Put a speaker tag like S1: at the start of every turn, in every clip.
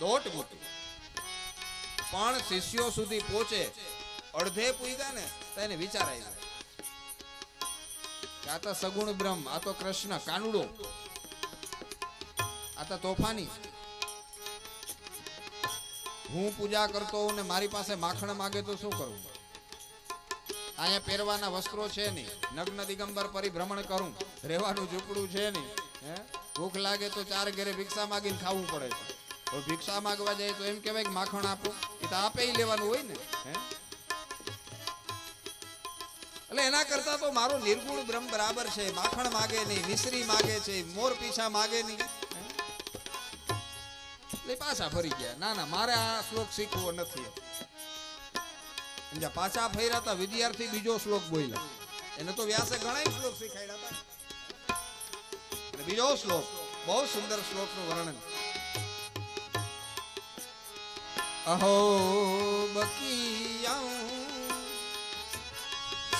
S1: દોટ મૂકી પણ શિષ્યો સુધી પહોંચે, અડધે પૂગ્યા ને, તો એને વિચાર જાય. આ તો સગુણ બ્રહ્મ, આ તો કૃષ્ણ, કાનુડો. આ તો તોફાની. હું પૂજા કરતો હોઉં ને મારી પાસે માખણ માગે તો શું કરું? અહીંયા પહેરવાના વસ્ત્રો છે નહીં. નગ્ન દિગંબર પરિભ્રમણ કરું. રહેવાનું ઝૂંપડું છે નહીં. ભૂખ લાગે તો ચાર ઘેરે ભિક્ષા માગીને ખાવું પડે છે. ભિક્ષા માંગવા જાય તો એમ કહેવાય કે માખણ આપો. એ તો આપે લેવાનું હોય ને. એટલે એના કરતા તો મારો નિર્ગુણ બ્રહ્મ બરાબર છે. માખણ માગે નહીં, મિશ્રી માગે છે, મોર પીછા માગે નહીં. એટલે પાછા ફરી ગયા. ના ના, મારે આ શ્લોક શીખવો નથી. પાછા ફર્યા હતા વિદ્યાર્થી બીજો શ્લોક બોલ્યા. એને તો વ્યાસે ઘણા શ્લોક શીખાડ્યા હતા. બીજો શ્લોક, બહુ સુંદર શ્લોકનું વર્ણન. અહો બકીયા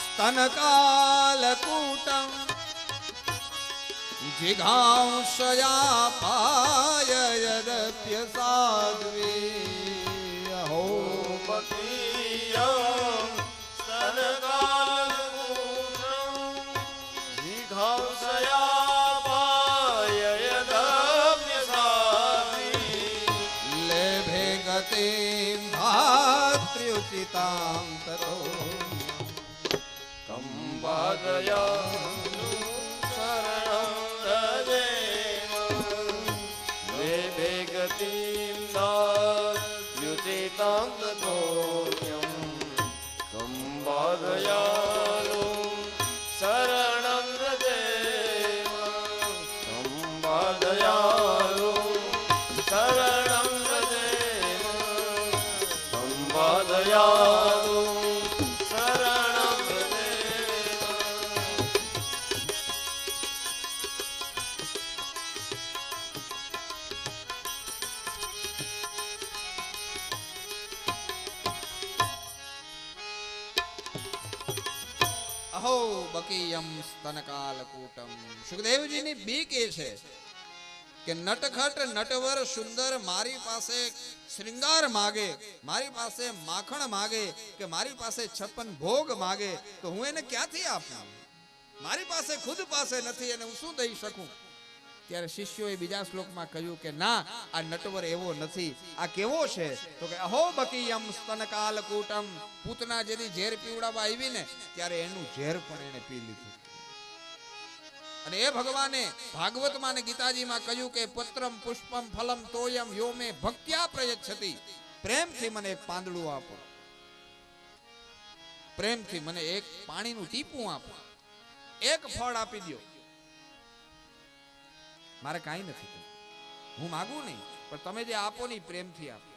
S2: સ્તનકાલકૂટમ જિઘાંસયા પાયદપ્ય સાધ્વી. અહો બકીયા Jaya
S1: અહો બકીયમ સ્તનકાલકૂટમ. સુખદેવજીની બીક એ છે કે નટખટ નટવર સુંદર મારી પાસે શૃંગાર માગે, મારી પાસે માખણ માગે કે મારી પાસે છપ્પન ભોગ માગે, તો હું એને ક્યાંથી આપું મારી પાસે ખુદ પાસે નથી અને હું શું દઈ શકું? ત્યારે શિષ્યોએ બીજા શ્લોકમાં કહ્યું કે ના, આ નટવર એવો નથી. આ કેવો છે? તો કે, અહો બકીયમ સ્તનકાલ કૂટમ પૂતના જેથી ઝેર પીવડાવવા આવી ને, ત્યારે એનું ઝેર પણ એને પી લીધું. અને એ ભગવાને ભાગવતમાં ને ગીતાજીમાં કહ્યું કે, પત્રમ પુષ્પમ ફલમ તોયમ યોમે ભક્ત્યા પ્રયચ્છતિ. પ્રેમથી મને એક પાંદડું આપો. પ્રેમથી મને એક પાણીનું ટીપું આપો. એક ફળ આપી દ્યો. મારે કાંઈ નથી. હું માગું નહીં, પણ તમે જે આપો ને પ્રેમથી આપો.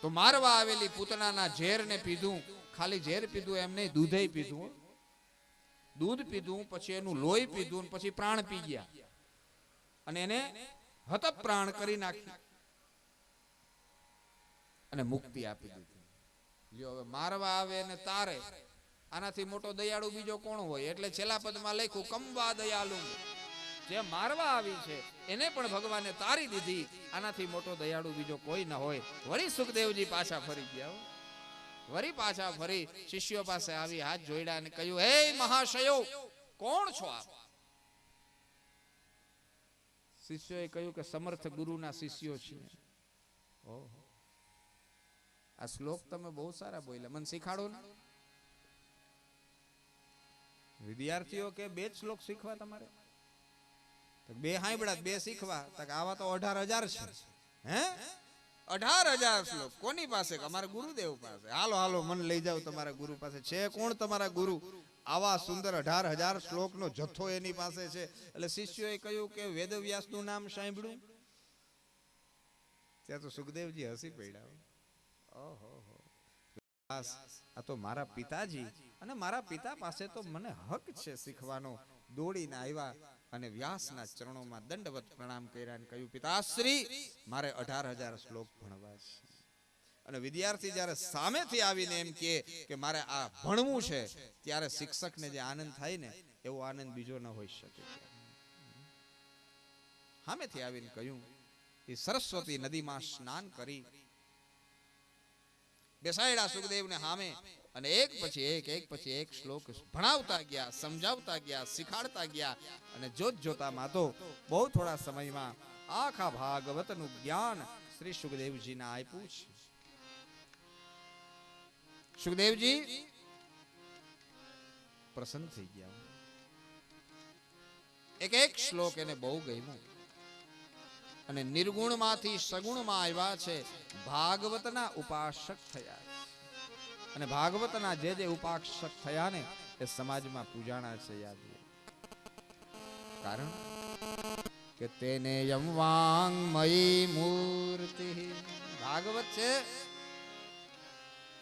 S1: તો મારવા આવેલી પૂતનાના ઝેરને પીધું, ખાલી ઝેર પીધું, એમ નહીં, દૂધે પીધું દૂધ પીધું, પછી એનું લોહી પીધું પછી પ્રાણ પી ગયા. અને એને હત પ્રાણ કરી નાખી. અને મુક્તિ આપી દીધી. લ્યો, હવે મારવા આવે ને તારે આનાથી મોટો દયાળુ બીજો કોણ હોય? એટલે છેલ્લા પદમાં લખ્યું, કંબા દયાળુ. જે મારવા આવી છે, એને પણ ભગવાને તારી દીધી. આનાથી મોટો દયાળુ બીજો કોઈ ન હોય. વળી સુખદેવજી પાછા ફરી ગયા. વળી પાછા ફરી શિષ્યો પાસે આવી હાથ જોડ્યા અને કહ્યું, હે મહાશયો, કોણ છો આપ? શિષ્યોએ કહ્યું કે સમર્થ ગુરુના શિષ્યો છીએ. ઓહો. આ શ્લોક તમે બહુ સારા બોલ્યા. મને શીખાડો ને? વિદ્યાર્થીઓ કે બે શ્લોક શીખવા તમારે? બે હાંભળા બે શીખવા. આવા તો અઢાર હજાર છે. હે? અઢાર હજાર શ્લોક. કોની પાસે? અમારા ગુરુદેવ પાસે? હાલો હાલો, મને લઈ જાઓ. તમારા ગુરુ પાસે છે કોણ? તમારા ગુરુ. આવા સુંદર અઢાર હજાર શ્લોકનો જથ્થો એની પાસે છે. એટલે શિષ્યોએ કહ્યું કે વેદવ્યાસનું નામ સાંભળ્યું ત્યાં તો સુખદેવજી હસી પડ્યા ઓહો આ તો મારા પિતાજી અને મારા પિતા પાસે તો મને હક છે શીખવાનો. દોડીને આવ્યા અને વ્યાસના ચરણોમાં દંડવત પ્રણામ કર્યા અને કહ્યું, પિતાશ્રી, મારે અઢાર હજાર શ્લોક ભણવા છે. અને વિદ્યાર્થી જ્યારે સામેથી આવીને એમ કહે કે મારે આ ભણવું છે, ત્યારે શિક્ષકને જે આનંદ થાય ને, એવો આનંદ બીજો ન હોઈ શકે. સામેથી આવીને કહ્યું, એ સરસ્વતી નદીમાં સ્નાન કરી બેસાડ્યા સુખદેવને સામે અને એક પછી એક એક પછી એક શ્લોક ભણાવતા ગયા, સમજાવતા ગયા, શીખાડતા ગયા. અને જોત જોતામાં તો બહુ થોડા સમયમાં આખા ભાગવતનું જ્ઞાન શ્રી સુખદેવજીને આપ્યું છે. સુખદેવજી, પ્રસન્ન થઈ ગયા. એક એક શ્લોક એને બહુ ગમ્યું. અને નિર્ગુણમાંથી સગુણમાં આવ્યા છે, ભાગવતના ઉપાસક થયા. અને ભાગવતના જે જે ઉપાસક થયા ને, એ સમાજમાં પૂજાણા છે યાદ કારણ કે તેને યમ વાંગમયી મૂર્તિ. ભાગવત છે,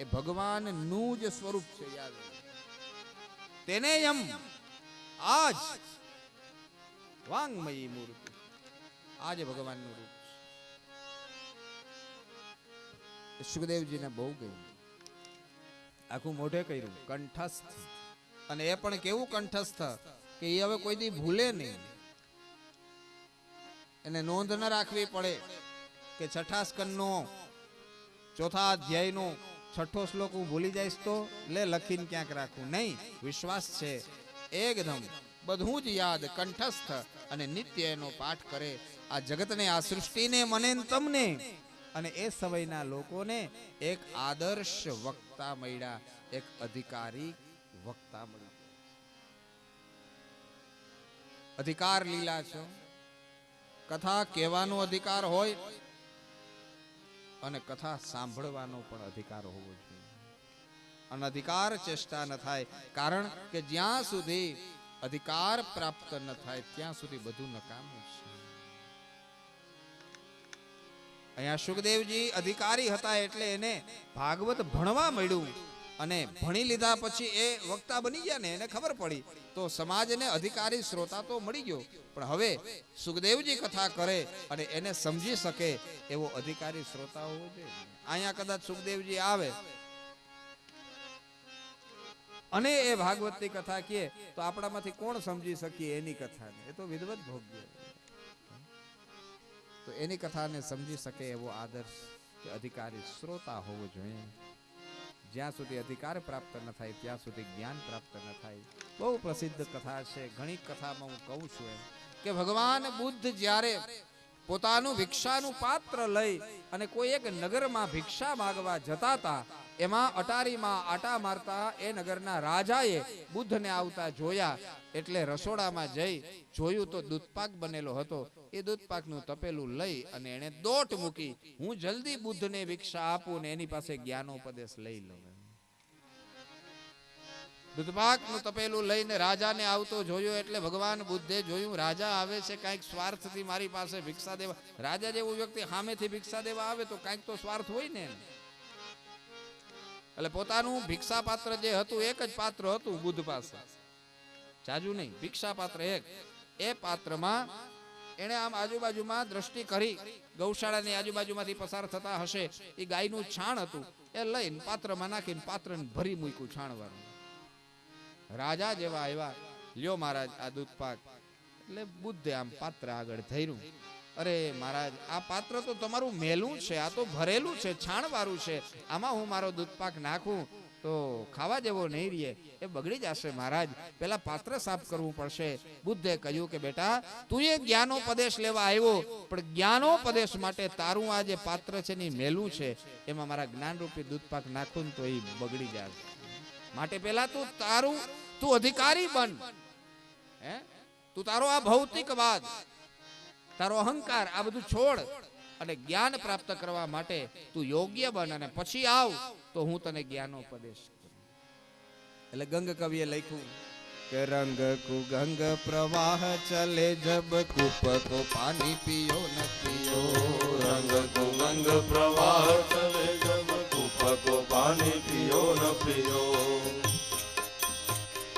S1: એ ભગવાનનું જ સ્વરૂપ છે યાદ તેને યમ, આજ વાંગમયી મૂર્તિ. આજે ભગવાનનું રૂપ છે. સુખદેવજીને બહુ ગયું આખું મોઢે કર્યું. કંઠસ્થ. અને એ પણ કેવું કંઠસ્થ કે એ હવે કોઈ દી ભૂલે નહીં. એને નોંધ ન રાખવી પડે કે છઠ્ઠા સ્કંદનો ચોથા અધ્યાયનો છઠ્ઠો શ્લોક હું ભૂલી જઈશ તો લે લખીને ક્યાંક રાખું. નહીં વિશ્વાસ છે. એકદમ બધું જ યાદ કંઠસ્થ અને નિત્ય એનો પાઠ કરે આ જગતને, આ સૃષ્ટિને, મને તમને. અને એ સમયના લોકોને એક આદર્શ વક્તા મળ્યા, એક અધિકારી વક્તા મળ્યા. અધિકાર લીલા છો. કથા કહેવાનો અધિકાર હોય અને કથા સાંભળવાનો પણ અધિકાર હોવો જોઈએ. અનધિકાર ચેષ્ટા ન થાય, કારણ કે જ્યાં સુધી અધિકાર પ્રાપ્ત ન થાય, ત્યાં સુધી બધું નકામું છે. અહીંયા સુખદેવજી અધિકારી હતા એટલે એને ભાગવત ભણવા મળ્યું અને ભણી લીધા પછી એ વક્તા બની ગયા ને એને ખબર પડી. તો સમાજને અધિકારી શ્રોતા તો મળી ગયો. પણ હવે સુખદેવજી કથા કરે અને એને સમજી શકે એવો અધિકારી શ્રોતા હોવો જોઈએ અહીંયા કદાચ સુખદેવજી આવે. અને એ ભાગવતની કથા કહે, તો આપણામાંથી કોણ સમજી શકીએ એની કથાને? એ તો વિદવત ભોગ્ય. તો એની કથાને સમજી શકે એવો આદર્શ અધિકારી શ્રોતા હોવો જોઈએ. જ્યાં સુધી અધિકાર પ્રાપ્ત ન થાય, ત્યાં સુધી જ્ઞાન પ્રાપ્ત ન થાય. બહુ પ્રસિદ્ધ કથા છે. ઘણી કથામાં હું કહું છું એમ કે ભગવાન બુદ્ધ જ્યારે પોતાનું ભિક્ષાનું પાત્ર લઈ અને કોઈ એક નગરમાં ભિક્ષા માગવા જતા હતા એમાં અટારીમાં આટા મારતા એ નગરના રાજાએ બુદ્ધને આવતા જોયા, એટલે રસોડામાં જઈ જોયું તો દૂધપાક બનેલો હતો. એ દૂધપાકનું તપેલું લઈ અને એણે દોટ મૂકી, હું જલ્દી બુદ્ધને ભિક્ષા આપું ને એની પાસે જ્ઞાનોપદેશ લઈ લઉં. દૂધપાકનું તપેલું લઈને રાજાને આવતો જોયો, એટલે ભગવાન બુદ્ધે જોયું, રાજા આવે છે, કાંઈક સ્વાર્થથી મારી પાસે ભિક્ષા દેવા. રાજા જેવું વ્યક્તિ સામેથી ભિક્ષા દેવા આવે તો કાંઈક તો સ્વાર્થ હોય ને એને. એટલે પોતાનું ભિક્ષા પાત્ર જે હતું, એક જ પાત્ર હતું બુદ્ધ પાસે. જાજુ નહીં ભિક્ષા પાત્ર એક. એ પાત્રમાં એણે આમ આજુબાજુમાં દ્રષ્ટિ કરી, ગૌશાળાની આજુબાજુમાંથી પસાર થતા હશે, એ ગાયનું છાણ હતું. એ લઈને પાત્રમાં નાખીને પાત્રને ભરી મૂક્યું છાણવાનું. રાજા જેવા આવ્યા, લ્યો મહારાજ, આ દૂધ પાક એટલે બુદ્ધે આમ પાત્ર આગળ ધર્યું. અરે મહારાજ, આ પાત્ર તો તમારું મેલું છે, આ તો ભરેલું છે, છાણવાળું છે. આમાં હું મારો દૂધપાક નાખું તો ખાવા જેવો નહીં રહીએ એ બગડી જશે મહારાજ. પેલા પાત્ર સાફ કરવું પડશે. બુદ્ધે કહ્યું કે બેટા, તું એ જ્ઞાનોપદેશ લેવા આવ્યો, પણ જ્ઞાનોપદેશ માટે તારું આ જે પાત્ર છે ને મેલું છે. એમાં મારા જ્ઞાનરૂપી દૂધપાક નાખું તો એ બગડી જાય માટે પેલા તું તારું, તું અધિકારી બન. હે? તું તારો આ ભૌતિકવાદ. તારો અહંકાર આ બધું છોડ અને જ્ઞાન પ્રાપ્ત કરવા માટે તું યોગ્ય બન અને પછી આવ તો હું તને જ્ઞાનોપદેશ એટલે ગંગ કવિએ લખ્યું રંગ કુ ગંગ પ્રવાહ ચલે જબ કૂપ કો પાણી પીઓ ન પીઓ.
S2: રંગ કુ ગંગ પ્રવાહ ચલે જબ કૂપ કો પાણી પીઓ ન પીઓ.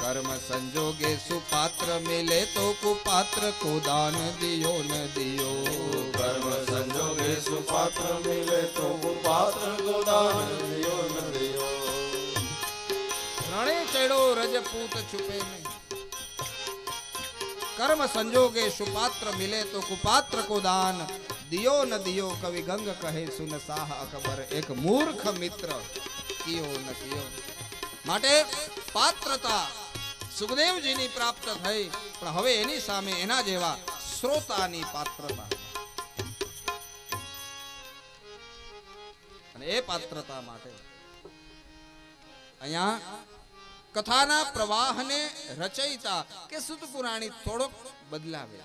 S1: કર્મ સંજોગે સુપાત્ર મિલે તો કુપાત્ર को दान दियो न दियो
S2: कर्म संजोगे सुपात्र मिले तो कुपात्र को दान दियो न दियो
S1: રણે ચડ્યો રજપૂત છુપે નહીં कर्म संजोगे सुपात्र मिले तो कुपात्र को दान दियो न दियो कवि गंग कहे सुन साह અકબર એક મૂર્ખ મિત્ર કિયો ન કિયો માટે પાત્રતા સુખદેવજીની પ્રાપ્ત થઈ. પણ હવે એની સામે એના જેવા શ્રોતાની પાત્રતા. અને એ પાત્રતા માટે અહીંયા કથાના પ્રવાહને રચયિતા કે સુત પુરાણી થોડોક બદલાવે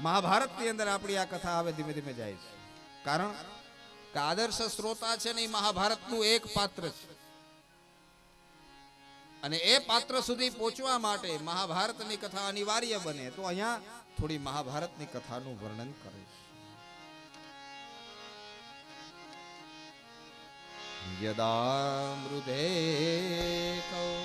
S1: મહાભારત મહાભારતની અંદર આપણી આ કથા હવે ધીમે ધીમે જાય છે. કારણ કે આદર્શ શ્રોતા છે ને એ મહાભારતનું એક પાત્ર છે. અને એ પાત્ર સુધી પહોંચવા માટે મહાભારતની કથા અનિવાર્ય બને. તો અહીંયા થોડી મહાભારતની કથાનું વર્ણન કરે છે યદા મૃદે કૌ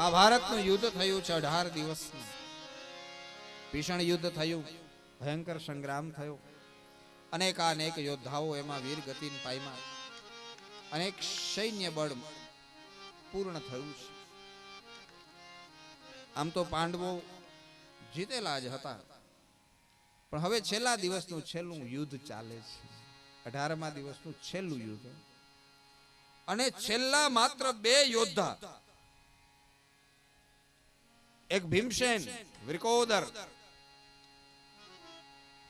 S1: મહાભારતનું યુદ્ધ થયું છે અઢાર દિવસ ભીષણ યુદ્ધ થયું, ભયંકર સંગ્રામ થયો. અનેકાનેક યોદ્ધાઓ એમાં વીર ગતિન પાયમાં અનેક સૈન્ય બળ પૂર્ણ થયું છે. આમ તો પાંડવો જીતેલા જ હતા. પણ હવે છેલ્લા દિવસનું છેલ્લું યુદ્ધ ચાલે છે. અઢારમા દિવસનું છેલ્લું યુદ્ધ. અને છેલ્લા માત્ર બે યોદ્ધા એક ભીમસેન, વિરકોદર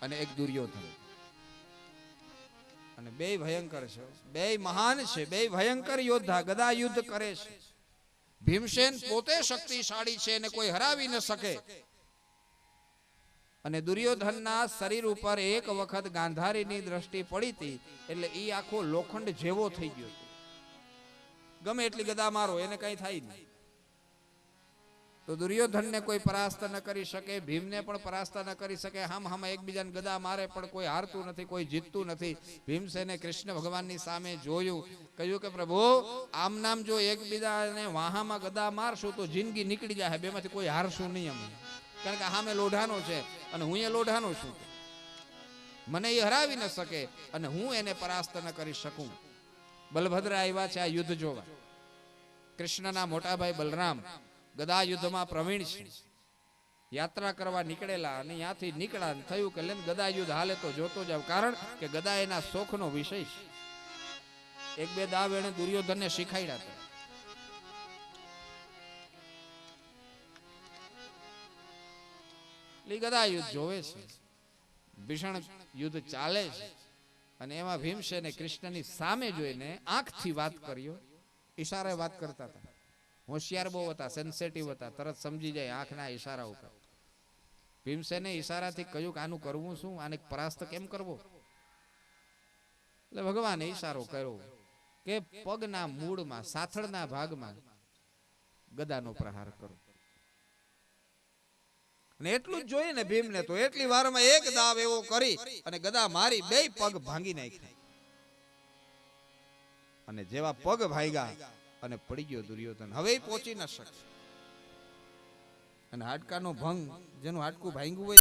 S1: અને એક દુર્યોધન. અને બે ભયંકર છે. બે મહાન છે. બે ભયંકર યોદ્ધા ગદા યુદ્ધ કરે છે. ભીમસેન પોતે શક્તિશાળી છે અને કોઈ હરાવી ન શકે. અને દુર્યોધનના શરીર ઉપર એક વખત ગાંધારીની દ્રષ્ટિ પડી હતી, એટલે એ આખો લોખંડ જેવો થઈ ગયો. ગમે એટલી ગદા મારો, એને કઈ થાય નહીં. તો દુર્યોધનને કોઈ પરાસ્ત ન કરી શકે, ભીમને પણ પરાસ્ત ન કરી શકે. હમ હમ એકબીજાને ગદા મારે, પણ કોઈ હારતું નથી, કોઈ જીતતું નથી. ભીમસેને કૃષ્ણ ભગવાનની સામે જોયું, કહ્યું કે, પ્રભુ, આમ નામ જો એકબીજાને વાહામાં ગદા મારશું, તો જિંદગી નીકળી જાય બેમાંથી કોઈ હારશું નહીં અમે. કારણ કે સામે લોઢાનો છે, અને હું એ લોઢાનો છું. મને એ હરાવી ન શકે, અને હું એને પરાસ્ત ન કરી શકું. બલભદ્ર આવ્યા છે આ યુદ્ધ જોવા. કૃષ્ણના મોટા ભાઈ બલરામ ગદા યુદ્ધમાં પ્રવીણ છે. યાત્રા કરવા નીકળેલા અને ત્યાંથી નીકળ્યા થયું કે લેન ગદા યુદ્ધ હાલે તો જોતો જાવ. કારણ કે ગદા એના શોખનો વિષય છે. એક બે દાવ એને દુર્યોધનને શીખાડ્યા હતા. ગદા યુદ્ધ જોવે છે. ભીષણ યુદ્ધ ચાલે છે. અને એમાં ભીમસેને કૃષ્ણની સામે જોઈને આંખથી વાત કર્યો. ઈશારે વાત કરતા હતા. હોશિયાર બહુ હતા સેન્સેટિવ હતા, તરત સમજી જાય, આંખના ઈશારા ઉપર. ભીમસેને ઈશારાથી કહ્યું કે આનું કરવું શું? આને પરાસ્ત કેમ કરવો? એટલે ભગવાને ઈશારો કર્યો કે પગના મૂળમાં, સાથળના ભાગમાં ગદાનો પ્રહાર કરો. અને એટલું જ જોઈએ ને ભીમને તો એટલી વારમાં એક દાવ એવો કરી અને ગદા મારી બે પગ ભાંગી નાખ્યા. અને જેવા પગ ભાગ્યા અને પડી ગયો દુર્યોધન. હવે પહોંચી ન શકશે. અને હાડકાનો ભંગ, જેનું હાડકું ભાંગ્યું હોય